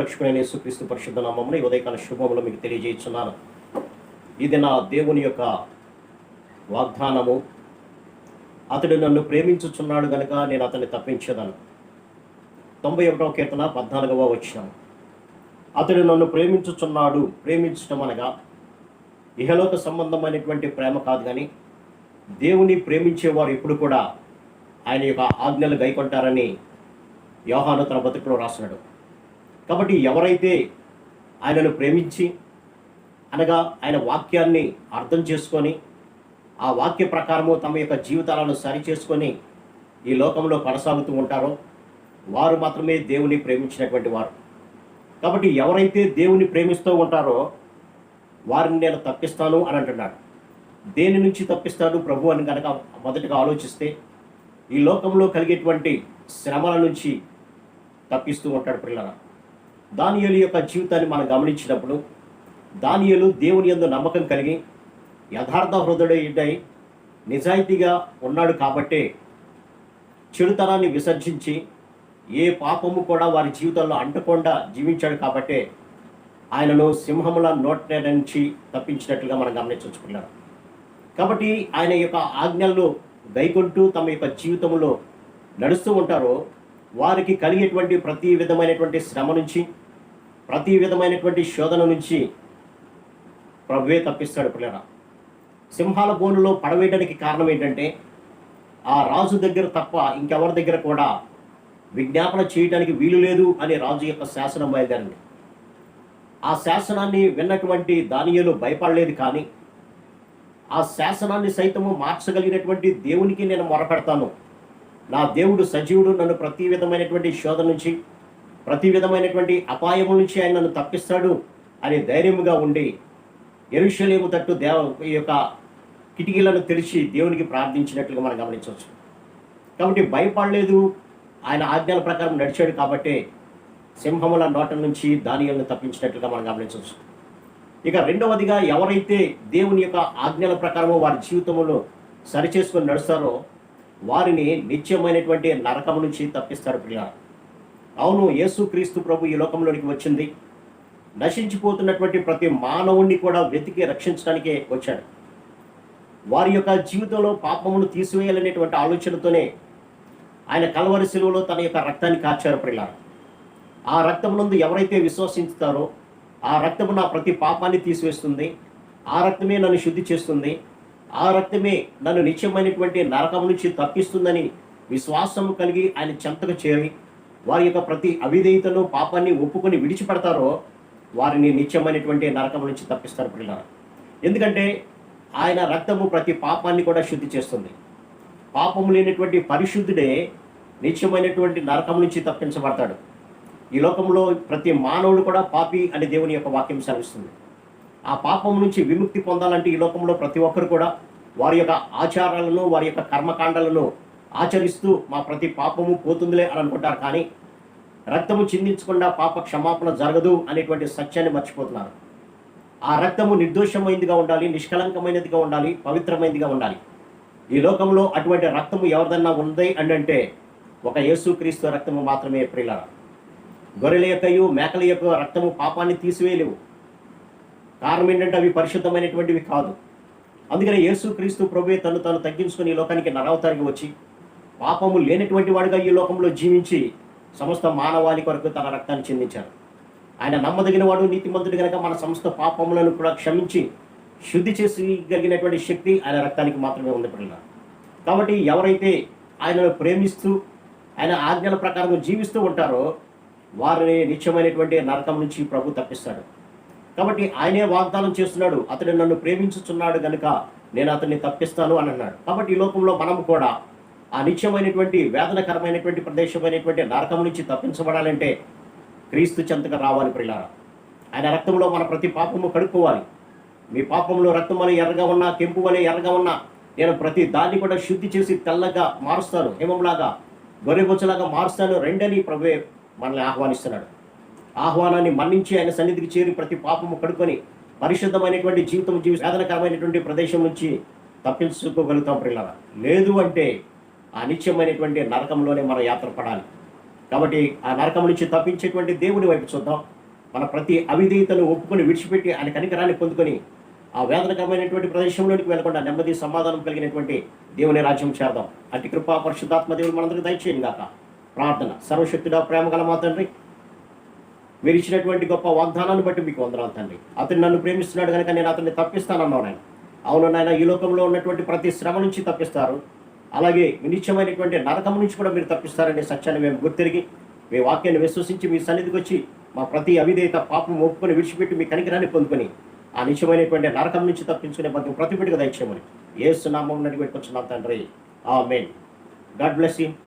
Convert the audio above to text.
రక్షకుడైన యేసుక్రీస్తు పరిశుద్ధ నామమున ఈ ఉదయకాల శుభములు మీకు తెలియజేస్తున్నాను. ఇది నా దేవుని యొక్క వాగ్దానము అతడు నన్ను ప్రేమించుచున్నాడు గనుక నేను అతన్ని తప్పించదను. తొంభై ఒకటవ కీర్తన పద్నాలుగవ వచ్చిన అతడు నన్ను ప్రేమించుచున్నాడు ప్రేమించటం అనగా ఇహలోక సంబంధమైనటువంటి ప్రేమ కాదు కానీ దేవుని ప్రేమించేవారు ఎప్పుడు కూడా ఆయన యొక్క ఆజ్ఞలు గైకొంటారని యోహాను తన బతుకులో రాసినాడు. కాబట్టి ఎవరైతే ఆయనను ప్రేమించి అనగా ఆయన వాక్యాన్ని అర్థం చేసుకొని ఆ వాక్య ప్రకారము తమ యొక్క జీవితాలను సరి చేసుకొని ఈ లోకంలో కొనసాగుతూ ఉంటారో వారు మాత్రమే దేవుని ప్రేమించినటువంటి వారు. కాబట్టి ఎవరైతే దేవుని ప్రేమిస్తూ ఉంటారో వారిని నేను తప్పిస్తాను అని అంటున్నాడు. దేని నుంచి తప్పిస్తాడు ప్రభు అని కనుక మొదటగా ఆలోచిస్తే ఈ లోకంలో కలిగేటువంటి శ్రమల నుంచి తప్పిస్తూ ఉంటాడు పిల్లల దానియలు యొక్క జీవితాన్ని మనం గమనించినప్పుడు దానియలు దేవుని యందు నమ్మకం కలిగి యథార్థ హృదయుడై నిజాయితీగా ఉన్నాడు కాబట్టే చెడుతనాన్ని విసర్జించి ఏ పాపము కూడా వారి జీవితంలో అంటకుండా జీవించాడు కాబట్టే ఆయనను సింహముల నోట నుంచి తప్పించినట్లుగా మనం గమనించుకున్నాం కాబట్టి ఆయన యొక్క ఆజ్ఞలను గైకొంటూ తమ యొక్క జీవితంలో నడుస్తూ ఉంటారో వారికి కలిగేటువంటి ప్రతి విధమైనటువంటి శ్రమ నుంచి ప్రతి విధమైనటువంటి శోధన నుంచి ప్రభువే తప్పిస్తాడు పిల్లరా. సింహాల బోనులో పడవేయడానికి కారణం ఏంటంటే ఆ రాజు దగ్గర తప్ప ఇంకెవరి దగ్గర కూడా విజ్ఞాపన చేయడానికి వీలు లేదు అనే రాజు యొక్క శాసనం బయలుదేరండి ఆ శాసనాన్ని విన్నటువంటి దానియలు భయపడలేదు కానీ ఆ శాసనాన్ని సైతము మార్చగలిగినటువంటి దేవునికి నేను మొరపెడతాను. నా దేవుడు సజీవుడు నన్ను ప్రతి విధమైనటువంటి శోధన నుంచి ప్రతి విధమైనటువంటి అపాయము నుంచి ఆయన నన్ను తప్పిస్తాడు అని ధైర్యముగా ఉండి ఎరుషలేము తట్టు దేవ ఈ యొక్క కిటికీలను తెరిచి దేవునికి ప్రార్థించినట్లుగా మనం గమనించవచ్చు. కాబట్టి భయపడలేదు. ఆయన ఆజ్ఞల ప్రకారం నడిచాడు కాబట్టే సింహముల నోట నుంచి దానియలను తప్పించినట్లుగా మనం గమనించవచ్చు. ఇక రెండవదిగా ఎవరైతే దేవుని యొక్క ఆజ్ఞల ప్రకారము వారి జీవితంలో సరిచేసుకొని నడుస్తారో వారిని నిత్యమైనటువంటి నరకం నుంచి తప్పిస్తారు ప్రియ అవును యేసుక్రీస్తు ప్రభు ఈ లోకంలోనికి వచ్చింది. నశించిపోతున్నటువంటి ప్రతి మానవుణ్ణి కూడా వెతికి రక్షించడానికే వచ్చాడు. వారి యొక్క జీవితంలో పాపమును తీసివేయాలనేటువంటి ఆలోచనతోనే ఆయన కలవరి శిలువలో తన యొక్క రక్తాన్ని కార్చారు ప్రిలా ఆ రక్తమునందు ఎవరైతే విశ్వసిస్తారో ఆ రక్తము నా ప్రతి పాపాన్ని తీసివేస్తుంది. ఆ రక్తమే నన్ను శుద్ధి చేస్తుంది. ఆ రక్తమే నన్ను నిత్యమైనటువంటి నరకం నుంచి తప్పిస్తుందని విశ్వాసం కలిగి ఆయన చెంతకు చేరి వారి యొక్క ప్రతి అవిధేయతను పాపాన్ని ఒప్పుకొని విడిచిపెడతారో వారిని నిత్యమైనటువంటి నరకం నుంచి తప్పిస్తారు పిల్లలు ఎందుకంటే ఆయన రక్తము ప్రతి పాపాన్ని కూడా శుద్ధి చేస్తుంది. పాపము లేనటువంటి పరిశుద్ధుడే నిత్యమైనటువంటి నరకం నుంచి తప్పించబడతాడు. ఈ లోకంలో ప్రతి మానవుడు కూడా పాపి అనే దేవుని యొక్క వాక్యం సెలవిస్తుంది. ఆ పాపం నుంచి విముక్తి పొందాలంటే ఈ లోకంలో ప్రతి ఒక్కరు కూడా వారి యొక్క ఆచారాలను వారి యొక్క కర్మకాండాలను ఆచరిస్తూ మా ప్రతి పాపము పోతుందిలే అని అనుకుంటారు. కానీ రక్తము చిందించకుండా పాప క్షమాపణ జరగదు అనేటువంటి సత్యాన్ని మర్చిపోతున్నారు. ఆ రక్తము నిర్దోషమైనదిగా ఉండాలి నిష్కలంకమైనదిగా ఉండాలి పవిత్రమైనదిగా ఉండాలి. ఈ లోకంలో అటువంటి రక్తము ఎవరిదన్నా ఉంది అని అంటే ఒక యేసుక్రీస్తు రక్తము మాత్రమే ప్రియులారా. గొర్రెల యొక్కయు మేకల యొక్క రక్తము పాపాన్ని తీసివేయలేవు. కారణం ఏంటంటే అవి పరిశుద్ధమైనటువంటివి కాదు. అందుకని యేసుక్రీస్తు ప్రభువే తను తను తగ్గించుకుని ఈ లోకానికి నరవతారికి వచ్చి పాపము లేనటువంటి వాడుగా ఈ లోకంలో జీవించి సమస్త మానవాళి కొరకు తన రక్తాన్ని చెందించారు ఆయన నమ్మదగిన వాడు నీతిమంతుడు కనుక మన సమస్త పాపములను కూడా క్షమించి శుద్ధి చేసగలిగినటువంటి శక్తి ఆయన రక్తానికి మాత్రమే ఉంది పిల్లల కాబట్టి ఎవరైతే ఆయనను ప్రేమిస్తూ ఆయన ఆజ్ఞల ప్రకారం జీవిస్తూ ఉంటారో వారిని నిత్యమైనటువంటి నరకం నుంచి ప్రభు తప్పిస్తాడు. కాబట్టి ఆయనే వాగ్దానం చేస్తున్నాడు. అతడు నన్ను ప్రేమించుచున్నాడు గనుక నేను అతన్ని తప్పిస్తాను అని అన్నాడు. కాబట్టి ఈ లోకంలో మనం కూడా ఆ నిత్యమైనటువంటి వేదనకరమైనటువంటి ప్రదేశమైనటువంటి నరకం నుంచి తప్పించబడాలంటే క్రీస్తు చెంతగా రావాలి ప్రిలారా. ఆయన రక్తంలో మన ప్రతి పాపము కడుక్కోవాలి. మీ పాపంలో రక్తం వల్ల ఎర్రగా ఉన్నా కెంపు వలె ఎర్రగా ఉన్నా నేను ప్రతి దాన్ని కూడా శుద్ధి చేసి తెల్లగా మారుస్తాను. హిమంలాగా గొర్రెబొచ్చలాగా మారుస్తాను. రెండని ప్రభు మనల్ని ఆహ్వానిస్తున్నాడు. ఆహ్వానాన్ని మన్నించి ఆయన సన్నిధికి చేరి ప్రతి పాపము కడుకొని పరిశుద్ధమైనటువంటి జీవితం జీవి వేదనకరమైనటువంటి ప్రదేశం నుంచి తప్పించుకోగలుగుతాం పిల్లల లేదు అంటే ఆ నిత్యమైనటువంటి నరకంలోనే మనం యాత్ర పడాలి. కాబట్టి ఆ నరకం నుంచి తప్పించేటువంటి దేవుని వైపు చూద్దాం. మన ప్రతి అవిధేయతను ఒప్పుకొని విడిచిపెట్టి ఆయన కనికరాన్ని పొందుకొని ఆ వేదనకరమైనటువంటి ప్రదేశంలోనికి వెళ్ళకుండా నెమ్మది సమాధానం కలిగినటువంటి దేవుని రాజ్యం చేద్దాం అటు కృపా పరిశుద్ధాత్మ దేవుడు మనందరికీ దయచేయండి గాక. ప్రార్థన. సర్వశక్తుడా ప్రేమ గల మా తండ్రి మీరు ఇచ్చినటువంటి గొప్ప వాగ్దానాన్ని బట్టి మీకు వందనాలు తండ్రి. అతను నన్ను ప్రేమిస్తున్నాడు కనుక నేను అతన్ని తప్పిస్తానన్నాను ఆయన. అవును నాయన ఈ లోకంలో ఉన్నటువంటి ప్రతి శ్రమ నుంచి తప్పిస్తారు. అలాగే నిత్యమైనటువంటి నరకం నుంచి కూడా మీరు తప్పిస్తారనే సత్యాన్ని మేము గుర్తిరిగి మీ వాక్యాన్ని విశ్వసించి మీ సన్నిధికి వచ్చి మా ప్రతి అవిధేయత పాపం ఒప్పుకొని విడిచిపెట్టి మీ కనికరాన్ని పొందుకొని ఆ నిత్యమైనటువంటి నరకం నుంచి తప్పించుకునే బతుకు ప్రతిపెట్టుగా దయచేయమని ఏ సునామం నడిపెట్టుకొచ్చున్నాం తండ్రి. ఆ మెయిన్ గాడ్ బ్లెస్ యూ.